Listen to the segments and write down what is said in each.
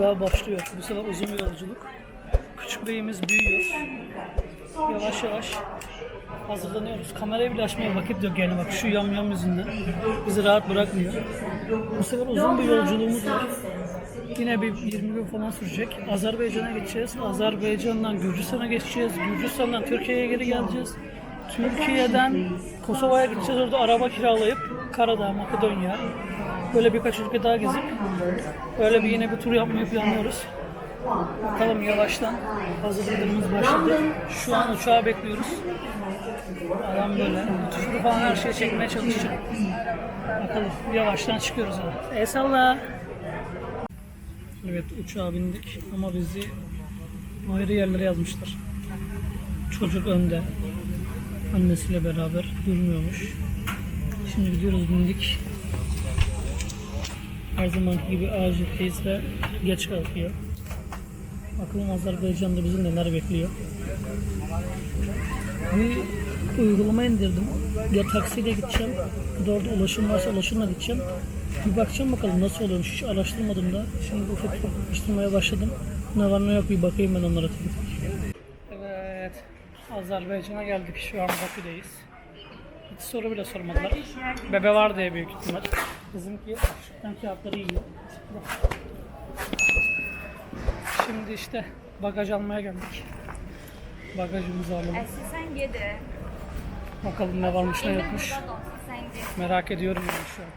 daha başlıyor. Bu sefer uzun bir yolculuk. Küçük beyimiz büyüyor. Yavaş yavaş hazırlanıyoruz. Kamerayı bile açmaya vakit yok yani bak şu yam yam yüzünden. Bizi rahat bırakmıyor. Bu sefer uzun bir yolculuğumuz var. Yine bir 20 gün falan sürecek. Azerbaycan'a gideceğiz. Azerbaycan'dan Gürcistan'a geçeceğiz. Gürcistan'dan Türkiye'ye geri geleceğiz. Türkiye'den Kosova'ya gideceğiz. Orada araba kiralayıp Karadağ, Makedonya böyle birkaç ülke daha gezip öyle bir yine bir tur yapmayı planlıyoruz. Bakalım yavaştan hazırlığımız başladı. Şu an uçağı bekliyoruz. Adam böyle tuşlu falan her şeyi çekmeye çalışacak. Bakalım yavaştan çıkıyoruz abi. El salla. Evet uçağa bindik ama bizi ayrı yerlere yazmışlar. Çocuk önde. Annesiyle beraber durmuyormuş. Şimdi gidiyoruz bindik. Her zamanki gibi acil teyze geç kalkıyor. Bakalım Azerbaycan'da bizi neler bekliyor. Bir uygulama indirdim. Ya taksiyle gideceğim, orada ulaşım varsa ulaşımla gideceğim. Bir bakacağım bakalım nasıl oluyormuş. Hiç araştırmadım da. Şimdi ufak ufak araştırmaya başladım. Ne var ne yok bir bakayım ben onlara. Evet. Azerbaycan'a geldik. Şu an Bakü'deyiz. Hiç soru bile sormadılar. Bebe var diye büyük ihtimal. Bizimki açlıktan kağıtları yiyor. Şimdi işte bagaj almaya geldik. Bagajımızı alalım. Əslində sən gedir. Bakalım ne varmış ne yokmuş. Merak ediyorum yani şu an.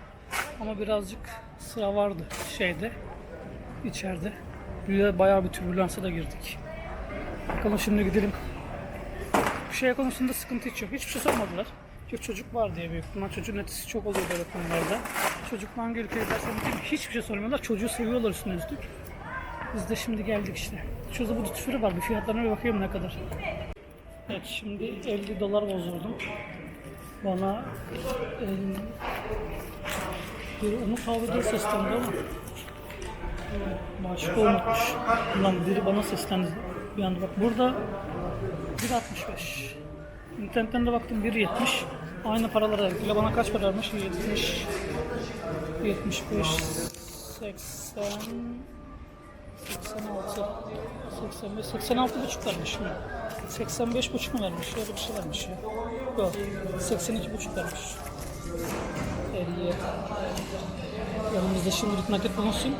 Ama birazcık sıra vardı şeyde, içeride. Bir de bayağı bir türbülansa da girdik. Bakalım şimdi gidelim. Bu şey konusunda sıkıntı hiç yok. Hiçbir şey sormadılar. Çünkü çocuk var diye büyük ihtimal. Çocuğun etkisi çok oluyor böyle konularda. Çocuk hangi ülkeye hiçbir şey sormuyorlar. Çocuğu seviyorlar üstüne üstlük. Biz de şimdi geldik işte. Şurada bu tüfürü var. Bir fiyatlarına bir bakayım ne kadar. Evet şimdi 50 dolar bozdurdum. Bana e, bir Umut abi diye seslendi ama başka unutmuş. Ulan biri bana seslendi. Bir anda bak burada 1.65. İnternetten de baktım 1.70. Aynı paralara. Bile bana kaç para vermiş? 70 75 80 86 85 86 buçuk vermiş mi? 85 buçuk mu vermiş? Öyle bir şey vermiş ya. Yok 82 buçuk vermiş. 50'ye. Yanımızda şimdilik nakit bulunsun.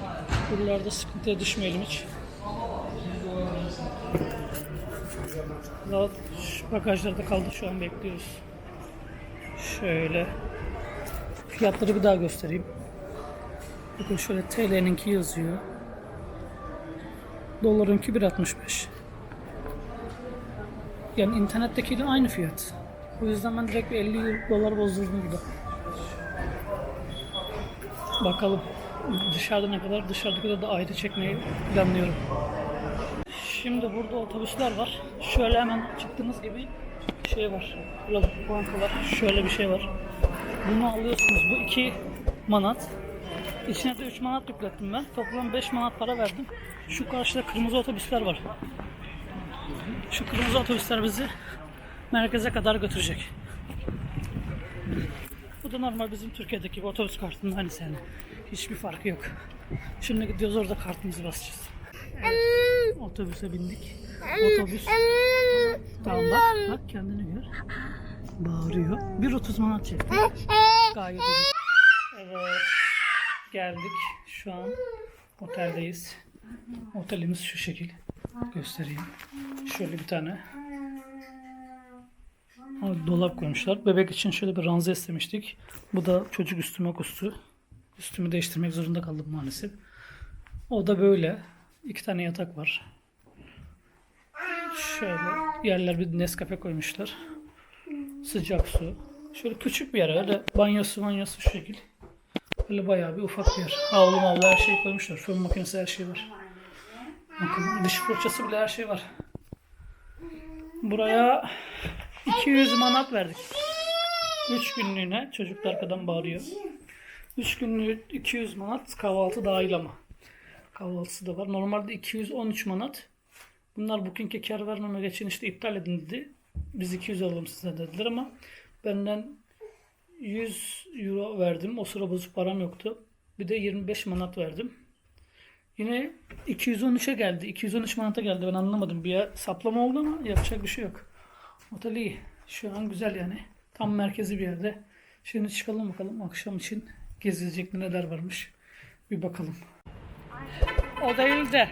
Buralarda sıkıntıya düşmeyelim hiç. Daha bagajlarda kaldı şu an bekliyoruz. Şöyle. Fiyatları bir daha göstereyim. Bakın şöyle TL'ninki yazıyor. Dolarınki 1.65. Yani internettekiyle aynı fiyat. O yüzden ben direkt bir 50 dolar bozdurdum burada. Bakalım dışarıda ne kadar dışarıdakileri de ayrı çekmeyi planlıyorum. Şimdi burada otobüsler var. Şöyle hemen çıktığınız gibi şey var. Burada banka var. Şöyle bir şey var. Bunu alıyorsunuz. Bu iki manat. İçine de 3 manat yüklettim ben. Toplam 5 manat para verdim. Şu karşıda kırmızı otobüsler var. Şu kırmızı otobüsler bizi merkeze kadar götürecek. Bu da normal bizim Türkiye'deki gibi otobüs kartının aynısı yani. Hiçbir farkı yok. Şimdi gidiyoruz orada kartımızı basacağız. Evet, otobüse bindik. Otobüs. Tamam bak, bak kendini gör. Bağırıyor. 1.30 manat çekti. Gayet ucuz. Evet. Geldik. Şu an oteldeyiz. Otelimiz şu şekil. Göstereyim. Şöyle bir tane Ha, dolap koymuşlar. Bebek için şöyle bir ranza istemiştik. Bu da çocuk üstüme kustu. Üstümü değiştirmek zorunda kaldım maalesef. O da böyle. İki tane yatak var. Şöyle yerler bir Nescafe koymuşlar. Sıcak su. Şöyle küçük bir yer öyle banyosu banyosu şu şekil. Böyle bayağı bir ufak bir yer. Havlu mavlu her şeyi koymuşlar. Fön makinesi her şey var. Bakın diş fırçası bile her şey var. Buraya 200 manat verdik. 3 günlüğüne çocuk da arkadan bağırıyor. 3 günlüğü 200 manat kahvaltı dahil ama. Kahvaltısı da var. Normalde 213 manat. Bunlar booking'e kar vermemek için işte iptal edin dedi. Biz 200 alalım size dediler ama benden 100 euro verdim. O sıra bozuk param yoktu. Bir de 25 manat verdim. Yine 213'e geldi. 213 manata geldi. Ben anlamadım. Bir saplama oldu ama yapacak bir şey yok. Otel iyi. Şu an güzel yani. Tam merkezi bir yerde. Şimdi çıkalım bakalım akşam için gezilecek neler varmış. Bir bakalım. O değil de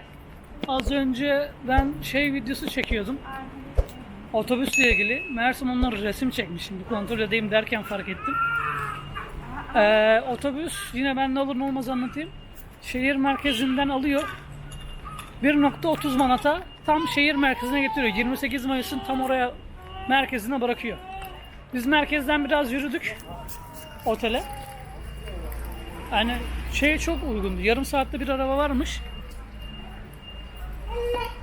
az önce ben şey videosu çekiyordum. Otobüsle ilgili. Meğersem onlar resim çekmişim. Bir kontrol edeyim derken fark ettim. Ee, otobüs yine ben ne olur ne olmaz anlatayım. Şehir merkezinden alıyor. 1.30 manata tam şehir merkezine getiriyor. 28 Mayıs'ın tam oraya merkezine bırakıyor. Biz merkezden biraz yürüdük otele. Yani şey çok uygundu. Yarım saatte bir araba varmış.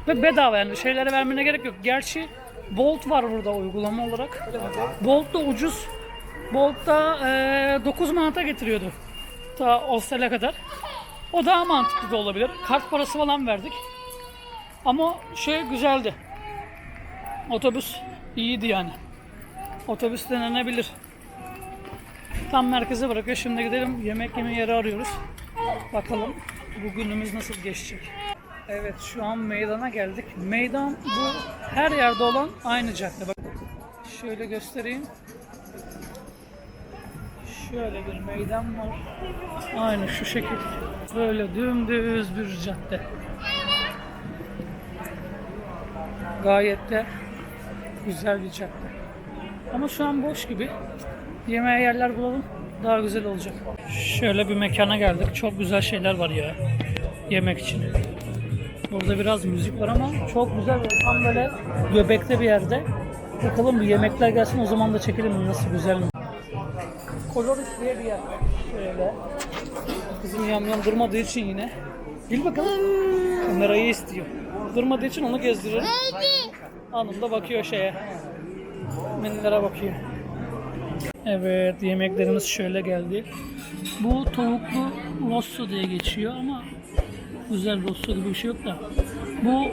Ve bedava yani şeylere vermene gerek yok. Gerçi Bolt var burada uygulama olarak. Bolt da ucuz. Bolt da eee 9 manata getiriyordu. Ta Ostel'e kadar. O daha mantıklı da olabilir. Kart parası falan verdik. Ama şey güzeldi. Otobüs iyiydi yani. Otobüs denenebilir. Tam merkeze bırakıyor. Şimdi gidelim yemek yeme yeri arıyoruz. Bakalım bugünümüz nasıl geçecek. Evet şu an meydana geldik. Meydan bu her yerde olan aynı cadde. Bak şöyle göstereyim. Şöyle bir meydan var. Aynı şu şekil. Böyle dümdüz bir cadde. Gayet de güzel bir cadde. Ama şu an boş gibi. Yemeğe yerler bulalım. Daha güzel olacak. Şöyle bir mekana geldik. Çok güzel şeyler var ya. Yemek için. Burada biraz müzik var ama çok güzel. Tam böyle göbekte bir yerde. Bakalım bir yemekler gelsin o zaman da çekelim nasıl güzel mi? Koloris diye bir yer. Şöyle. Kızım yam yam durmadığı için yine. Bil bakalım. Kamerayı istiyor. Durmadığı için onu gezdiriyorum. Hanım da bakıyor şeye. Menülere bakıyor. Evet yemeklerimiz şöyle geldi. Bu tavuklu rosso diye geçiyor ama güzel rosso gibi bir şey yok da. Bu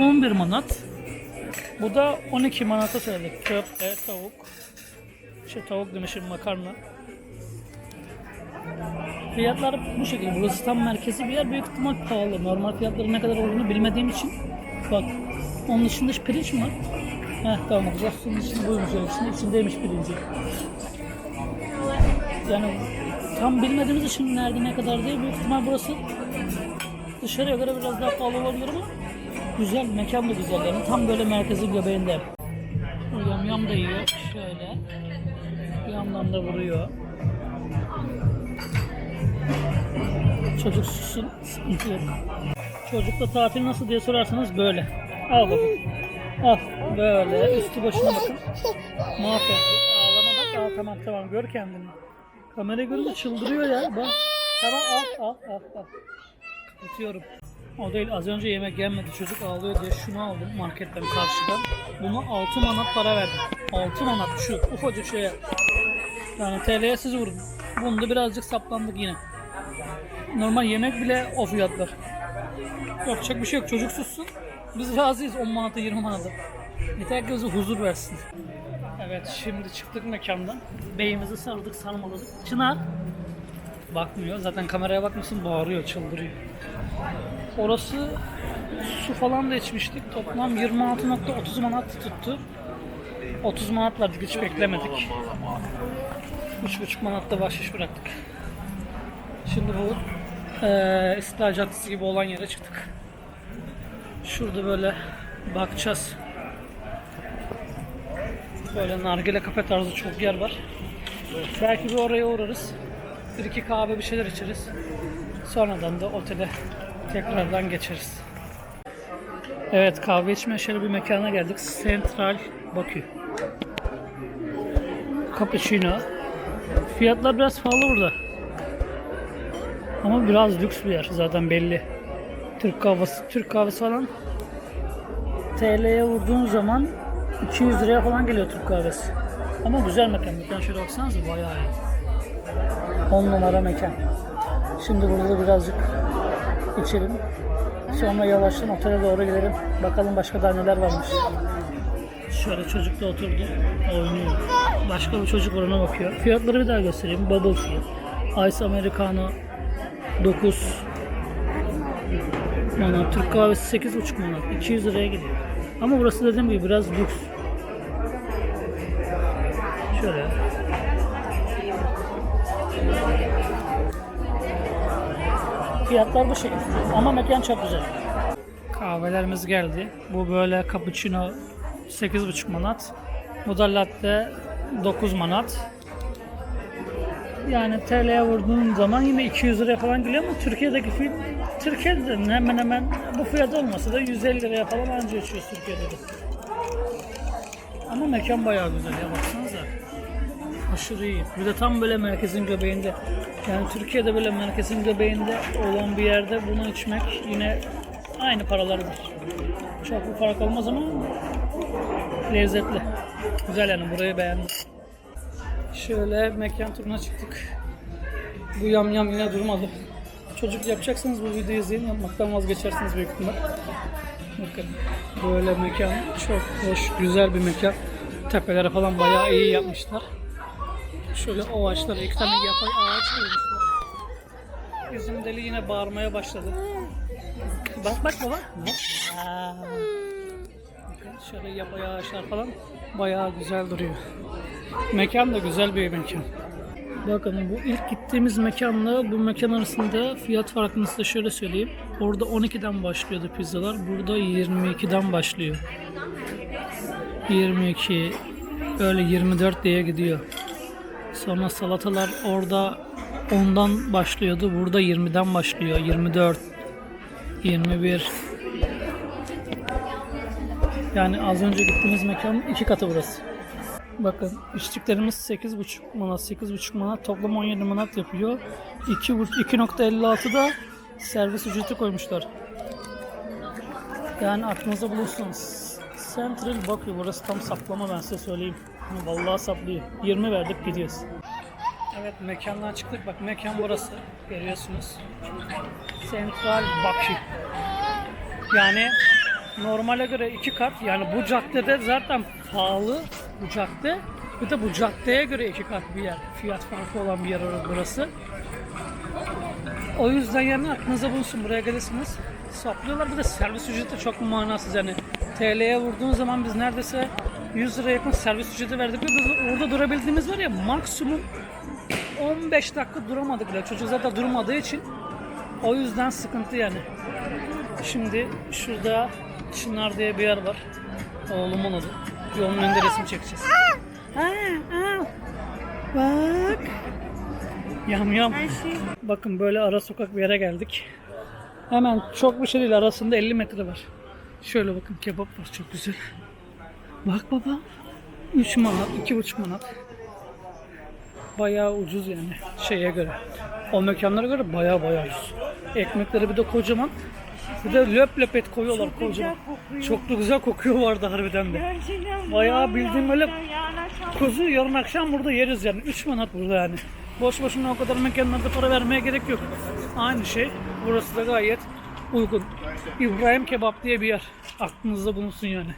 11 manat. Bu da 12 manata söyledik. Köfte, tavuk. Şey tavuk demişim makarna. Fiyatlar bu şekilde. Burası tam merkezi bir yer. Büyük ihtimal pahalı. Normal fiyatları ne kadar olduğunu bilmediğim için. Bak. Onun dışında pirinç mi var? Heh tamam. Rostonun içinde buymuş. yani. İçinde, içindeymiş pirinci. Yani tam bilmediğimiz için nerede ne kadar diye büyük ihtimal burası dışarıya göre biraz daha pahalı olabilir ama güzel mekan da güzel yani tam böyle merkezin göbeğinde. Yam yam da yiyor şöyle. Bir yandan da vuruyor. Çocuk sussun sıkıntı yok. Çocukla tatil nasıl diye sorarsanız böyle. Al bakın. Al böyle üstü başına bakın. Mahvetti. Ağlama bak. Al tamam tamam gör kendini. Kamera görünce çıldırıyor ya. Bak. Tamam al al al al. Tutuyorum. O değil az önce yemek gelmedi çocuk ağlıyor diye şunu aldım marketten karşıdan. Buna 6 manat para verdim. 6 manat şu ufacık şeye. Yani TL'ye siz vurun. Bunda birazcık saplandık yine. Normal yemek bile o fiyatlar. Yapacak bir şey yok çocuk sussun. Biz razıyız 10 manata 20 manata. Yeter ki bize huzur versin. Evet şimdi çıktık mekandan. Beyimizi sardık sarmaladık. Çınar bakmıyor. Zaten kameraya bakmasın bağırıyor, çıldırıyor. Orası su falan da içmiştik. Toplam 26.30 manat tuttu. 30 manat verdik hiç beklemedik. 3.5 manat da bahşiş bıraktık. Şimdi bu eee İstiklal Caddesi gibi olan yere çıktık. Şurada böyle bakacağız. Böyle nargile kafe tarzı çok yer var. Belki bir oraya uğrarız. Bir iki kahve bir şeyler içeriz. Sonradan da otele tekrardan geçeriz. Evet kahve içmeye şöyle bir mekana geldik. Central Bakü. Cappuccino. Fiyatlar biraz pahalı burada. Ama biraz lüks bir yer zaten belli. Türk kahvesi, Türk kahvesi falan TL'ye vurduğun zaman 200 liraya falan geliyor Türk kahvesi. Ama güzel mekan. Mekan şöyle baksanıza bayağı iyi. 10 numara mekan. Şimdi burada birazcık içelim. Sonra yavaştan otele doğru gidelim. Bakalım başka daha neler varmış. Şöyle çocuk da oturdu. Oynuyor. Başka bir çocuk orana bakıyor. Fiyatları bir daha göstereyim. Bubble tea. Ice Americano 9 manat. Türk kahvesi 8,5 manat. 200 liraya gidiyor. Ama burası dediğim gibi biraz lüks. Şöyle. Fiyatlar bu şekilde. Ama mekan çok güzel. Kahvelerimiz geldi. Bu böyle cappuccino 8,5 manat. Bu da latte 9 manat. Yani TL'ye vurduğun zaman yine 200 liraya falan geliyor ama Türkiye'deki fiyat Türkiye'de de hemen hemen bu fiyat olmasa da 150 liraya falan anca açıyor Türkiye'de de. Ama mekan bayağı güzel ya baksanıza. Aşırı iyi. Bir de tam böyle merkezin göbeğinde. Yani Türkiye'de böyle merkezin göbeğinde olan bir yerde bunu içmek yine aynı paralardır. Çok bir fark olmaz ama lezzetli. Güzel yani burayı beğendim. Şöyle mekan turuna çıktık. Bu yam yam yine durmadı. Çocuk yapacaksanız bu videoyu izleyin. Yapmaktan vazgeçersiniz büyük ihtimal. Bakın böyle mekan çok hoş, güzel bir mekan. Tepelere falan bayağı iyi yapmışlar. Şöyle o ağaçlara iki tane yapay ağaç koymuşlar. Bizim deli yine bağırmaya başladı. Bak bak baba. Bakın şöyle yapay ağaçlar falan bayağı güzel duruyor. Mekan da güzel bir mekan. Bakın bu ilk gittiğimiz mekanla bu mekan arasında fiyat farkını size şöyle söyleyeyim. Orada 12'den başlıyordu pizzalar. Burada 22'den başlıyor. 22 böyle 24 diye gidiyor. Sonra salatalar orada 10'dan başlıyordu. Burada 20'den başlıyor. 24 21 Yani az önce gittiğimiz mekanın iki katı burası. Bakın içtiklerimiz 8,5 manat, 8,5 manat toplam 17 manat yapıyor. 2 2.56 da servis ücreti koymuşlar. Yani aklınızda bulunsun. Central bakıyor burası tam saplama ben size söyleyeyim. Vallahi saplıyor. 20 verdik gidiyoruz. Evet mekandan çıktık bak mekan burası görüyorsunuz. Central Bakü. Yani normale göre iki kat yani bu caddede zaten pahalı bu. Bir de bu caddeye göre iki kat bir yer. Fiyat farkı olan bir yer burası. O yüzden yani aklınıza bulunsun buraya gelirsiniz. Saplıyorlar bir de servis ücreti çok manasız yani. TL'ye vurduğun zaman biz neredeyse 100 liraya yakın servis ücreti verdik ve biz orada durabildiğimiz var ya maksimum 15 dakika duramadık bile. Çocuk zaten durmadığı için o yüzden sıkıntı yani. Şimdi şurada Çınar diye bir yer var. Oğlumun adı. Yolun önünde resim çekeceğiz. Ha, ha. Bak. Yam yam. Bakın böyle ara sokak bir yere geldik. Hemen çok bir şey değil arasında 50 metre var. Şöyle bakın kebap var çok güzel. Bak baba. 3 manat, 2,5 manat. Bayağı ucuz yani şeye göre. O mekanlara göre bayağı bayağı ucuz. Ekmekleri bir de kocaman. Bir de löp löp et koyuyorlar kocaman. Çok da güzel kokuyor vardı harbiden de. Bayağı bildiğim öyle kuzu yarın akşam burada yeriz yani. 3 manat burada yani. Boş boşuna o kadar mekanlarda para vermeye gerek yok. Aynı şey. Burası da gayet uygun. İbrahim Kebap diye bir yer. Aklınızda bulunsun yani.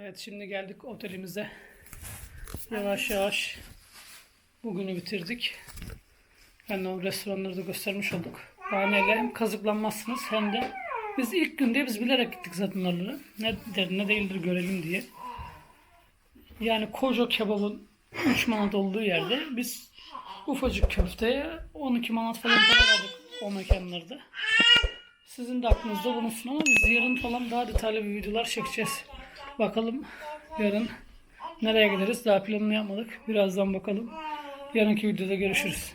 Evet şimdi geldik otelimize. Yavaş yavaş bugünü bitirdik. Ben de o restoranları da göstermiş olduk. Bahaneyle hem kazıklanmazsınız hem de biz ilk gün diye biz bilerek gittik zaten oralara. Nedir ne değildir görelim diye. Yani koca kebabın 3 manat olduğu yerde biz ufacık köfteye 12 manat falan para o mekanlarda. Sizin de aklınızda bulunsun ama biz yarın falan daha detaylı bir videolar çekeceğiz. Bakalım yarın nereye gideriz daha planını yapmadık. Birazdan bakalım. Yarınki videoda görüşürüz.